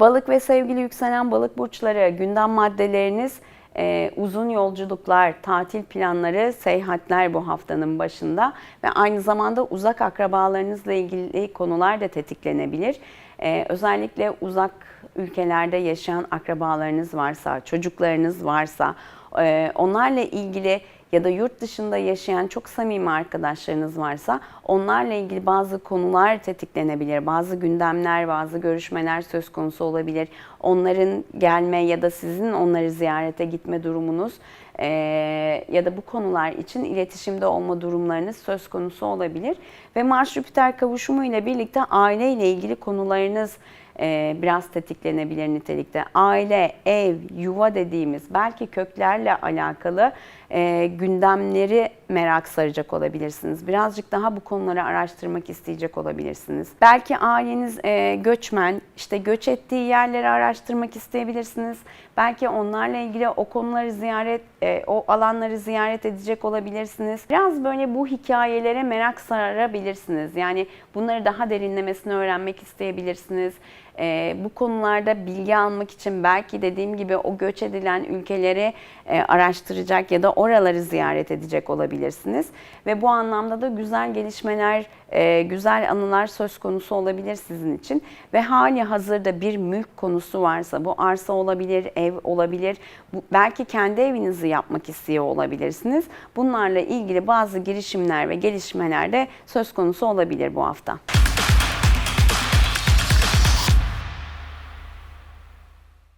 Balık ve sevgili yükselen balık burçları gündem maddeleriniz e, uzun yolculuklar, tatil planları, seyahatler bu haftanın başında ve aynı zamanda uzak akrabalarınızla ilgili konular da tetiklenebilir. E, özellikle uzak ülkelerde yaşayan akrabalarınız varsa, çocuklarınız varsa e, onlarla ilgili ya da yurt dışında yaşayan çok samimi arkadaşlarınız varsa onlarla ilgili bazı konular tetiklenebilir. Bazı gündemler, bazı görüşmeler söz konusu olabilir. Onların gelme ya da sizin onları ziyarete gitme durumunuz eee, ya da bu konular için iletişimde olma durumlarınız söz konusu olabilir. Ve Mars-Jüpiter kavuşumu ile birlikte aile ile ilgili konularınız e, biraz tetiklenebilir nitelikte. Aile, ev, yuva dediğimiz belki köklerle alakalı e, gündemleri merak saracak olabilirsiniz. Birazcık daha bu konuları araştırmak isteyecek olabilirsiniz. Belki aileniz e, göçmen, işte göç ettiği yerleri araştırmak isteyebilirsiniz. Belki onlarla ilgili o konuları ziyaret, o alanları ziyaret edecek olabilirsiniz. Biraz böyle bu hikayelere merak sarabilirsiniz. Yani bunları daha derinlemesine öğrenmek isteyebilirsiniz. E, bu konularda bilgi almak için belki dediğim gibi o göç edilen ülkeleri e, araştıracak ya da oraları ziyaret edecek olabilirsiniz. Ve bu anlamda da güzel gelişmeler, e, güzel anılar söz konusu olabilir sizin için. Ve hali hazırda bir mülk konusu varsa bu arsa olabilir, ev olabilir. Bu, belki kendi evinizi yapmak istiyor olabilirsiniz. Bunlarla ilgili bazı girişimler ve gelişmeler de söz konusu olabilir bu hafta.